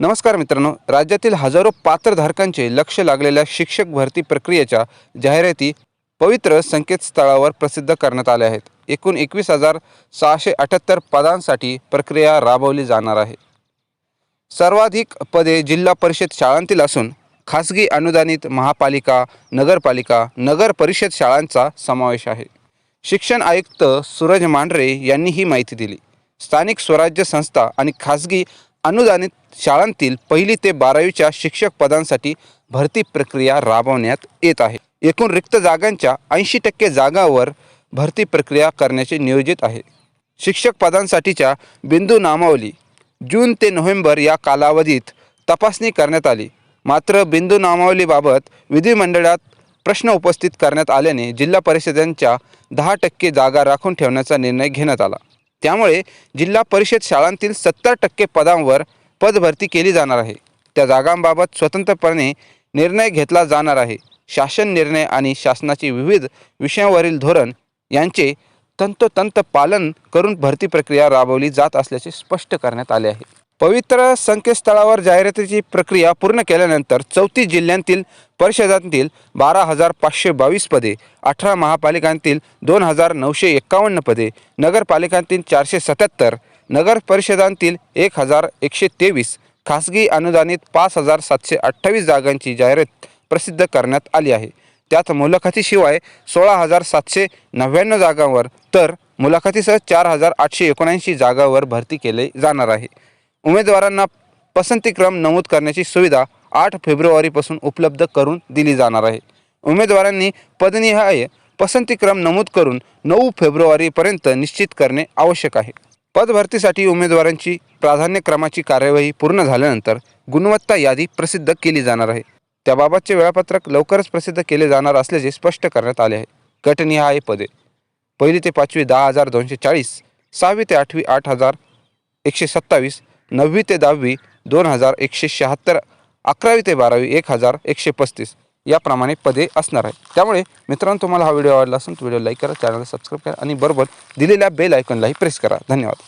नमस्कार मित्रांनो राज्यातील हजारो पात्रधारकांचे लक्ष लागलेल्या शिक्षक भरती प्रक्रियेच्या जाहिराती पवित्र संकेतस्थळावर प्रसिद्ध करण्यात आल्या आहेत. एकूण एकवीस हजार सहाशे अठ्ठ्याहत्तर पदांसाठी प्रक्रिया राबवली जाणार आहे. सर्वाधिक पदे जिल्हा परिषद शाळांतील असून खासगी अनुदानित महापालिका नगरपालिका नगर परिषद शाळांचा समावेश आहे. शिक्षण आयुक्त सूरज मांढरे यांनी ही माहिती दिली. स्थानिक स्वराज्य संस्था आणि खासगी अनुदानित शाळांतील पहिली ते बारावीच्या शिक्षक पदांसाठी भरती प्रक्रिया राबवण्यात येत आहे. एकूण रिक्त जागांच्या ऐंशी टक्के जागांवर भरती प्रक्रिया करण्याचे नियोजित आहे. शिक्षक पदांसाठीच्या बिंदू नामावली. जून ते नोव्हेंबर या कालावधीत तपासणी करण्यात आली. मात्र बिंदू नामावलीबाबत विधिमंडळात प्रश्न उपस्थित करण्यात आल्याने जिल्हा परिषदांच्या दहा टक्के जागा राखून ठेवण्याचा निर्णय घेण्यात आला. त्यामुळे जिल्हा परिषद शाळांतील सत्तर टक्के पदांवर पदभरती केली जाणार आहे. त्या जागांबाबत स्वतंत्रपणे निर्णय घेतला जाणार आहे. शासन निर्णय आणि शासनाचे विविध विषयांवरील धोरण यांचे तंतोतंत पालन करून भरती प्रक्रिया राबवली जात असल्याचे स्पष्ट करण्यात आले आहे. पवित्र संकेतस्थळावर जाहिरातीची प्रक्रिया पूर्ण केल्यानंतर चौतीस जिल्ह्यांतील परिषदांतील बारा हजार पाचशे बावीस पदे अठरा महापालिकांतील दोन हजार नऊशे एक्कावन्न पदे नगरपालिकांतील चारशे सत्याहत्तर नगर परिषदांतील एक हजार एकशे तेवीस खासगी अनुदानित पाच हजार सातशे अठ्ठावीस जागांची जाहिरात प्रसिद्ध करण्यात आली आहे. त्यात मुलाखतीशिवाय सोळा हजार सातशे नव्याण्णव जागांवर तर मुलाखतीसह चार हजार आठशे एकोणऐंशी जागांवर भरती केले जाणार आहे. उमेदवारांना पसंतीक्रम नमूद करण्याची सुविधा आठ फेब्रुवारीपासून उपलब्ध करून दिली जाणार आहे. उमेदवारांनी पदनिहाय पसंतीक्रम नमूद करून नऊ फेब्रुवारीपर्यंत निश्चित करणे आवश्यक आहे. पदभरतीसाठी उमेदवारांची प्राधान्यक्रमाची कार्यवाही पूर्ण झाल्यानंतर गुणवत्ता यादी प्रसिद्ध केली जाणार आहे. त्याबाबतचे वेळापत्रक लवकरच प्रसिद्ध केले जाणार असल्याचे स्पष्ट करण्यात आले आहे. गटनिहाय पदे. पहिली ते पाचवी दहा हजार दोनशे चाळीस सहावी ते आठवी आठ हजार एकशे सत्तावीस नववी ते दहावी दोन हजार एकशे शहात्तर अकरावी ते बारावी एक हजार एकशे पस्तीस याप्रमाणे पदे असणार आहे. त्यामुळे मित्रांनो तुम्हाला हा व्हिडिओ आवडला असेल तर व्हिडिओ लाईक करा चॅनलला सबस्क्राईब करा आणि बरोबर दिलेल्या बेल आयकॉनलाही प्रेस करा. धन्यवाद.